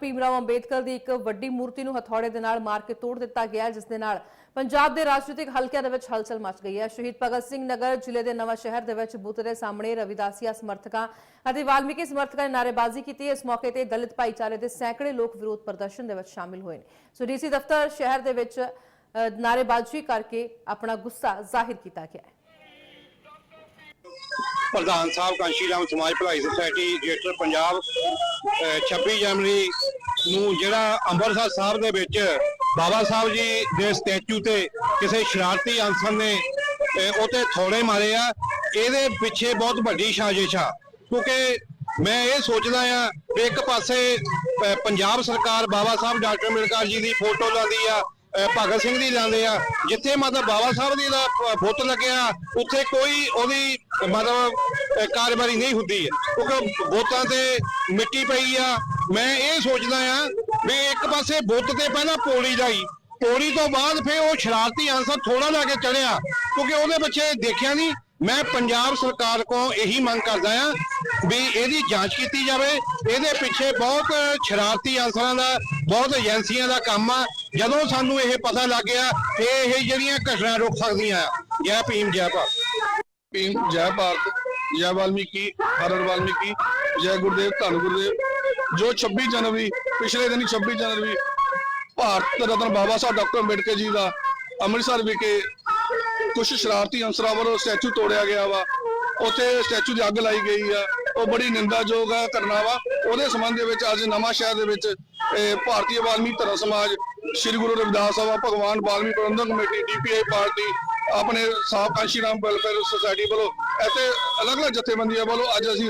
ਭੀਮਰਾਓ ਅੰਬੇਦਕਰ ਦੀ ਇੱਕ ਵੱਡੀ ਮੂਰਤੀ ਨੂੰ ਹਥੌੜੇ ਦੇ ਨਾਲ ਮਾਰ ਕੇ ਤੋੜ ਦਿੱਤਾ ਗਿਆ ਜਿਸ ਦੇ ਨਾਲ ਪੰਜਾਬ ਦੇ ਰਾਜਨੀਤਿਕ ਹਲਕਿਆਂ ਦੇ ਵਿੱਚ ਹਲਚਲ ਮਚ ਗਈ ਹੈ। ਸ਼ਹੀਦ ਭਗਤ ਸਿੰਘ ਨਗਰ ਜ਼ਿਲ੍ਹੇ ਦੇ ਨਵਾਂ ਸ਼ਹਿਰ ਦੇ ਵਿੱਚ ਬੁੱਤ ਦੇ ਸਾਹਮਣੇ ਰਵਿਦਾਸੀਆ ਸਮਰਥਕਾਂ ਅਤੇ ਵਾਲਮੀਕੀ ਸਮਰਥਕਾਂ ਨੇ ਨਾਅਰੇਬਾਜ਼ੀ ਕੀਤੀ। ਇਸ ਮੌਕੇ ਤੇ ਦਲਿਤ ਭਾਈਚਾਰੇ ਦੇ ਸੈਂਕੜੇ ਲੋਕ ਵਿਰੋਧ ਪ੍ਰਦਰਸ਼ਨ ਦੇ ਵਿੱਚ ਸ਼ਾਮਿਲ ਹੋਏ ਨੇ। ਸੋ ਡੀਸੀ ਦਫ਼ਤਰ ਸ਼ਹਿਰ ਦੇ ਵਿੱਚ ਅ, ਨਾਅਰੇਬਾਜ਼ੀ ਕਰਕੇ ਆਪਣਾ ਗੁੱਸਾ ਜ਼ਾਹਿਰ ਕੀਤਾ ਗਿਆ ਹੈ। ਪ੍ਰਧਾਨ ਸਾਹਿਬ ਕਾਂਸ਼ੀ ਰਾਮ ਸਮਾਜ ਭਲਾਈ ਸੁਸਾਇਟੀ ਗ੍ਰੇਟਰ ਪੰਜਾਬ ਅਹ 26 ਜਨਵਰੀ ਨੂੰ ਜਿਹੜਾ ਅੰਮ੍ਰਿਤਸਰ ਸਾਹਿਬ ਦੇ ਵਿੱਚ ਬਾਬਾ ਸਾਹਿਬ ਜੀ ਦੇ ਸਟੈਚੂ ਤੇ ਕਿਸੇ ਸ਼ਰਾਰਤੀ ਅਨਸਰ ਨੇ ਅਹ ਥੋੜੇ ਮਾਰੇ ਆ, ਇਹਦੇ ਪਿੱਛੇ ਬਹੁਤ ਵੱਡੀ ਸਾਜ਼ਿਸ਼ ਆ। ਕਿਉਂਕਿ ਮੈਂ ਇਹ ਸੋਚਦਾ ਆ ਵੀ ਇੱਕ ਪਾਸੇ ਪੰਜਾਬ ਸਰਕਾਰ ਬਾਬਾ ਸਾਹਿਬ ਡਾਕਟਰ ਅੰਬੇਡਕਰ ਜੀ ਦੀ ਫੋਟੋ ਲਾਉਂਦੀ ਆ ਭਗਤ ਸਿੰਘ ਦੀ ਲਾਉਂਦੇ ਆ, ਜਿੱਥੇ ਮਤਲਬ ਬਾਬਾ ਸਾਹਿਬ ਦੀ ਦਾ ਅਹ ਲੱਗਿਆ, ਉੱਥੇ ਕੋਈ ਉਹਦੀ ਮਤਲਬ ਕਾਰਵਾਈ ਨਹੀਂ ਹੁੰਦੀ। ਹੈ ਕਿਉਂਕਿ ਬੁੱਤਾਂ ਤੇ ਮਿੱਟੀ ਪਈ ਆ। ਮੈਂ ਇਹ ਸੋਚਦਾ ਆ ਵੀ ਇੱਕ ਪਾਸੇ ਬੁੱਤ ਤੇ ਪਹਿਲਾਂ ਪੌੜੀ ਜਾਈ ਪੌੜੀ ਤੋਂ ਬਾਅਦ ਫਿਰ ਉਹ ਸ਼ਰਾਰਤੀ ਅਨਸਰ ਥੋੜਾ ਲਾ ਕੇ ਚੜਿਆ। ਕਿਉਂਕਿ ਉਹਦੇ ਪਿੱਛੇ ਦੇਖਿਆ ਨਹੀਂ, ਮੈਂ ਪੰਜਾਬ ਸਰਕਾਰ ਕੋਲ ਇਹੀ ਮੰਗ ਕਰਦਾ ਆ ਵੀ ਇਹਦੀ ਜਾਂਚ ਕੀਤੀ ਜਾਵੇ। ਇਹਦੇ ਪਿੱਛੇ ਬਹੁਤ ਸ਼ਰਾਰਤੀ ਅਨਸਰਾਂ ਦਾ, ਬਹੁਤ ਏਜੰਸੀਆਂ ਦਾ ਕੰਮ ਆ। ਜਦੋਂ ਸਾਨੂੰ ਇਹ ਪਤਾ ਲੱਗ ਗਿਆ ਇਹ ਜਿਹੜੀਆਂ ਘਟਨਾ ਰੁਕ ਸਕਦੀਆਂ ਆ। ਜੈ ਭੀਮ, ਜੈ ਭਾਰਤ। ਭੀਮ, ਜੈ ਭਾਰਤ। ਜੈ ਵਾਲਮੀਕੀ, ਹਰਰ ਵਾਲਮੀਕੀ, ਜੈ ਗੁਰਦੇਵ, ਧੰਨ ਗੁਰਦੇਵ। ਜੋ 26 ਜਨਵਰੀ, ਪਿਛਲੇ ਦਿਨੀ 26 ਜਨਵਰੀ, ਭਾਰਤ ਰਤਨ ਬਾਬਾ ਸਾਹਿਬ ਡਾਕਟਰ ਅੰਬੇਡਕਰ ਜੀ ਦਾ ਅੰਮ੍ਰਿਤਸਰ ਵਿਖੇ ਕੁਝ ਸ਼ਰਾਰਤੀ ਅੰਸਰਾਂ ਵੱਲੋਂ ਸਟੈਚੂ ਤੋੜਿਆ ਗਿਆ ਵਾ। ਉੱਥੇ ਸਟੈਚੂ ਦੀ ਅੱਗ ਲਾਈ ਗਈ ਆ। ਉਹ ਬੜੀ ਨਿੰਦਾਯੋਗ ਆ ਘਟਨਾ ਵਾ। ਉਹਦੇ ਸੰਬੰਧ ਦੇ ਵਿੱਚ ਅੱਜ ਨਵਾਂ ਸ਼ਹਿਰ ਦੇ ਵਿੱਚ ਭਾਰਤੀ ਵਾਲਮੀ ਧਰਮ ਸਮਾਜ ਸ੍ਰੀ ਗੁਰੂ ਰਵਿਦਾਸ ਸਭਾ ਭਗਵਾਨ ਵਾਲਮੀ ਪ੍ਰਬੰਧਕ ਕਮੇਟੀ ਡੀਪੀਆਈ ਪਾਰਟੀ, ਆਪਣੇ ਸਾਬ ਕਾਂਸ਼ੀ ਰਾਮ ਵੈਲਫੇਅਰ ਸੁਸਾਇਟੀ ਵੱਲੋਂ ਅਤੇ ਅਲੱਗ-ਅਲੱਗ ਜਥੇਬੰਦੀਆਂ ਵੱਲੋਂ ਅੱਜ ਅਸੀਂ